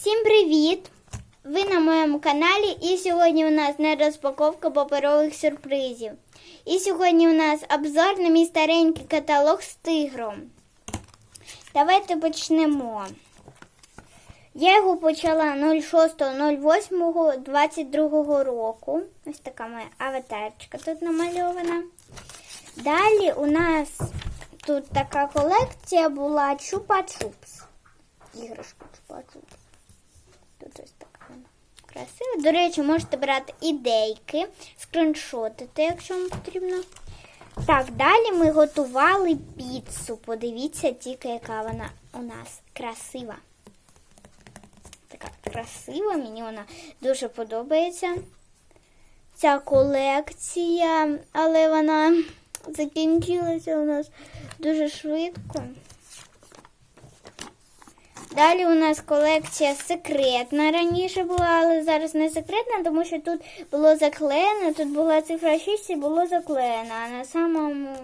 Всім привіт! Ви на моєму каналі і сьогодні у нас не розпаковка паперових сюрпризів. І сьогодні у нас обзор на мій старенький каталог з тигром. Давайте почнемо. Я його почала 06.08.22 року. Ось така моя аватарчика тут намальована. Далі у нас тут така колекція була Чупа-Чупс. Іграшка Чупа-Чупс. Тут ось така вона красива. До речі, можете брати ідейки, скріншотити, якщо вам потрібно. Так, далі ми готували піцу. Подивіться тільки, яка вона у нас красива. Така красива, мені вона дуже подобається. Ця колекція, але вона закінчилася у нас дуже швидко. Далі у нас колекція секретна раніше була, але зараз не секретна, тому що тут було заклеєно, тут була цифра 6 і було заклеєно, а на самому.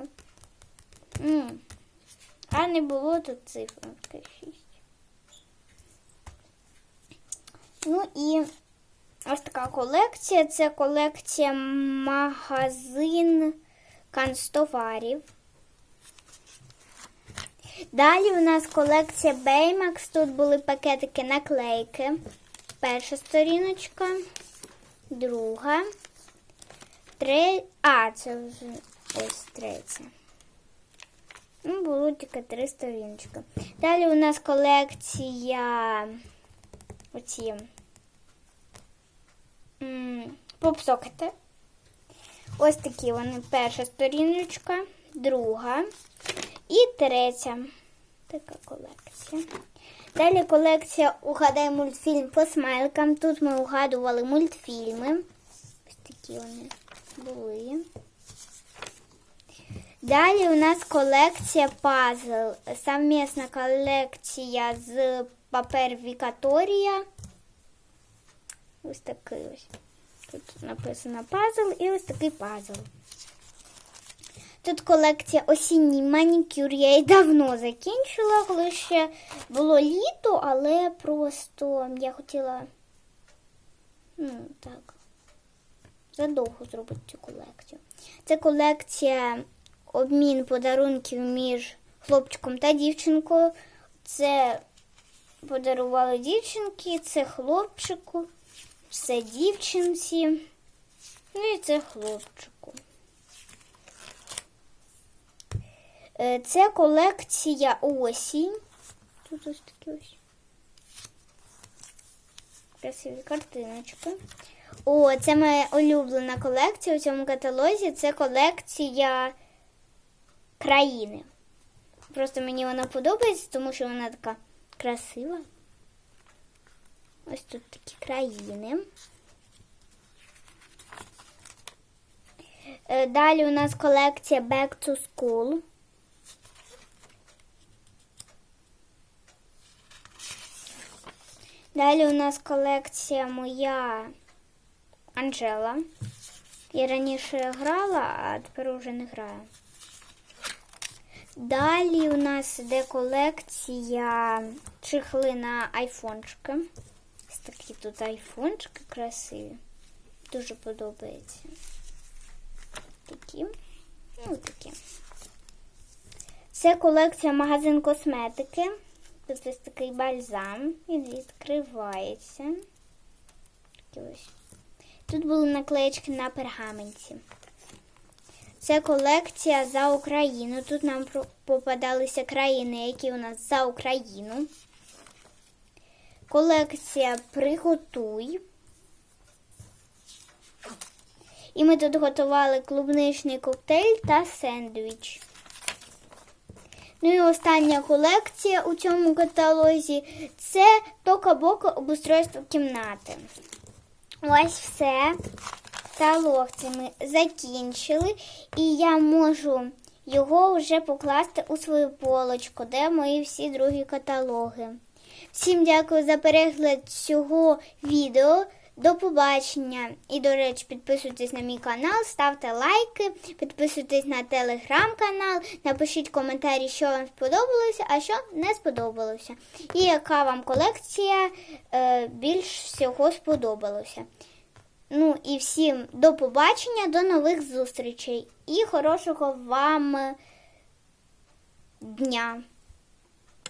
А не було тут цифри 6. Ну і ось така колекція. Це колекція магазин канцтоварів. Далі у нас колекція Baymax. Тут були пакетики наклейки. Перша сторіночка, друга, три. А, це вже ось третя. Ну, було тільки три сторіночки. Далі у нас колекція оці попсокети. Ось такі вони. Перша сторіночка, друга. І третя така колекція. Далі колекція Угадай мультфільм по смайликам. Тут ми угадували мультфільми. Ось такі вони були. Далі у нас колекція пазл. Совмісна колекція з папер Вікаторія. Ось такий ось. Тут написано пазл і ось такий пазл. Тут колекція осінній манікюр. Я її давно закінчила, коли ще було літо, але просто я хотіла ну, так, задовго зробити цю колекцію. Це колекція обмін подарунків між хлопчиком та дівчинкою. Це подарували дівчинки, це хлопчику, це дівчинці, ну і це хлопчику. Е, Це колекція осінь. Тут ось такі ось красиві картиночки. О, це моя улюблена колекція у цьому каталозі. Це колекція країни. Просто мені вона подобається, тому що вона така красива. Ось тут такі країни. Е, Далі у нас колекція Back to School. Далі у нас колекція моя Анжела. Я раніше грала, а тепер вже не граю. Далі у нас іде колекція чехли на айфончики. Ось такі тут айфончики красиві. Дуже подобається. Такі. Ну, такі. Це колекція магазин косметики. Тут ось такий бальзам. Він відкривається. Тут були наклеєчки на пергаменті. Це колекція за Україну. Тут нам попадалися країни, які у нас за Україну. Колекція Приготуй. І ми тут готували клубничний коктейль та сендвіч. Ну і остання колекція у цьому каталозі це тока-бока обустройство кімнати. Ось все. Каталог це ми закінчили, і я можу його вже покласти у свою полочку, де мої всі другі каталоги. Всім дякую за перегляд цього відео. До побачення. І, до речі, підписуйтесь на мій канал, ставте лайки, підписуйтесь на телеграм-канал, напишіть коментарі, що вам сподобалося, а що не сподобалося. І яка вам колекція е, більш всього сподобалася. Ну і всім до побачення, до нових зустрічей і хорошого вам дня.